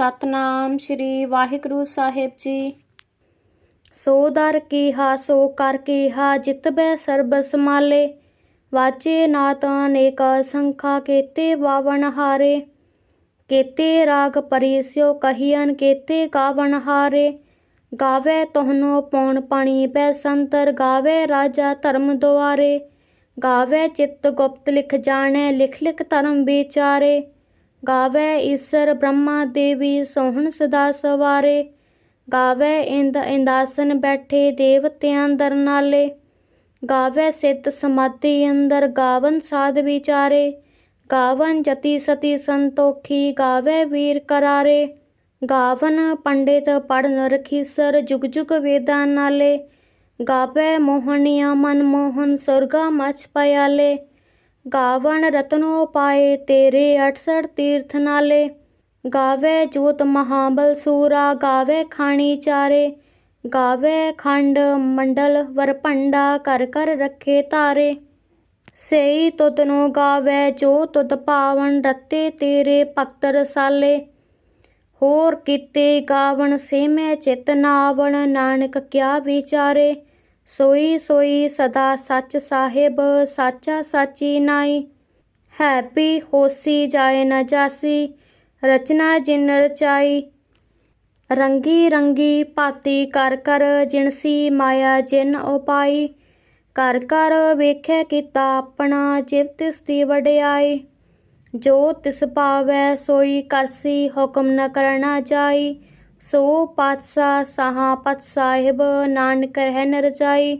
ਸਤਨਾਮ ਸ੍ਰੀ ਵਾਹਿਗੁਰੂ ਸਾਹਿਬ ਜੀ। ਸੋ ਦਰ ਕੀਹਾ, ਸੋ ਕਰ ਕੀਹਾ ਜਿਤਬੈ ਸਰਬ ਸਮਾਲੇ ਵਾਚੇ ਨਾਤ ਅਨੇਕ ਸੰਖਾ ਕੇਤੇ ਵਾਵਨ ਹਾਰੇ। ਕੇਤੇ ਰਾਗ ਪਰਿਸਿਓ ਕਹੀਨ ਕੇਤੇ ਗਾਵਨ ਹਾਰੇ। ਗਾਵੇ ਤੋਹਨੋ ਪੌਣ ਪਾਣੀ ਪੈ ਸੰਤਰ, ਗਾਵੇ ਰਾਜਾ ਧਰਮ ਦੁਆਰੇ। ਗਾਵੇ ਚਿੱਤ ਗੁਪਤ ਲਿਖ ਜਾਣੈ, ਲਿਖ ਲਿਖ ਧਰਮ ਵਿਚਾਰੇ। ਗਾਵੇ ਈਸਰ ਬ੍ਰਹਮਾ ਦੇਵੀ ਸੋਹਣ ਸਦਾ ਸਵਾਰੇ। ਗਾਵੇ ਇੰਦ ਇੰਦਾਸਨ ਬੈਠੇ ਦੇਵਤਿਆਂ ਦਰ ਨਾਲੇ। ਗਾਵੇ ਸਿੱਤ ਸਮਾਧੀ ਅੰਦਰ ਗਾਵਨ ਸਾਧ ਵਿਚਾਰੇ। ਗਾਵਨ ਜਤੀ ਸਤੀ ਸੰਤੋਖੀ ਗਾਵੇ ਵੀਰ ਕਰਾਰੇ। ਗਾਵਨ ਪੰਡਿਤ ਪੜਨ ਰਖੀਸਰ ਜੁਗ ਜੁਗ ਵੇਦਾਂ ਨਾਲੇ। ਗਾਵੇ ਮੋਹਣੀਆ ਮਨ ਮੋਹਨ ਸੁਰਗਾ ਮਚ ਪਿਆਲੇ। ਗਾਵਨ ਰਤਨੋ ਪਾਏ ਤੇਰੇ 68 ਤੀਰਥ ਨਾਲੇ। ਗਾਵੇ ਜੋਤ ਮਹਾਬਲ ਸੂਰਾ, ਗਾਵੇ ਖਾਣੀ ਚਾਰੇ। ਗਾਵੇ ਖੰਡ ਮੰਡਲ ਵਰਪੰਡਾ ਕਰ ਕਰ ਰੱਖੇ ਤਾਰੇ। ਸਈ ਤੁਧ ਨੂੰ ਗਾਵੇ, ਜੋ ਤੁਧ ਪਾਵਨ ਰਤੇ ਤੇਰੇ ਭਗਤ ਰਸਾਲੇ ਹੋਰ ਕੀਤੇ ਗਾਵਣ ਸੇ ਮੈਂ ਚਿਤ ਨਾਵਣ, ਨਾਨਕ ਕਿਆ ਵਿਚਾਰੇ। ਸੋਈ ਸੋਈ ਸਦਾ ਸੱਚ ਸਾਹਿਬ, ਸਾਚਾ ਸਾਚੀ ਨਾਈ। ਹੈਪੀ ਹੋਸੀ ਜਾਏ ਨਾ ਜਾਸੀ, ਰਚਨਾ ਜਿਨ ਰਚਾਈ। ਰੰਗੀ ਰੰਗੀ ਭਾਤੀ ਕਰ ਕਰ ਜਿਨਸੀ ਮਾਇਆ ਜਿਨ ਉਪਾਈ। ਕਰ ਕਰ ਵੇਖੈ ਕੀਤਾ ਆਪਣਾ ਜਿਵ ਤਿਸ ਦੀ ਵਡਿਆਈ। ਜੋ ਤਿਸ ਪਾਵੈ ਸੋਈ ਕਰਸੀ ਹੁਕਮ ਨ ਕਰਨਾ ਜਾਈ। ਸੋ ਪਾਤਸ਼ਾਹ ਸਾਹਾ ਪਤ ਸਾਹਿਬ ਨਾਨਕ ਰਹਿ ਨ ਰਜਾਈ।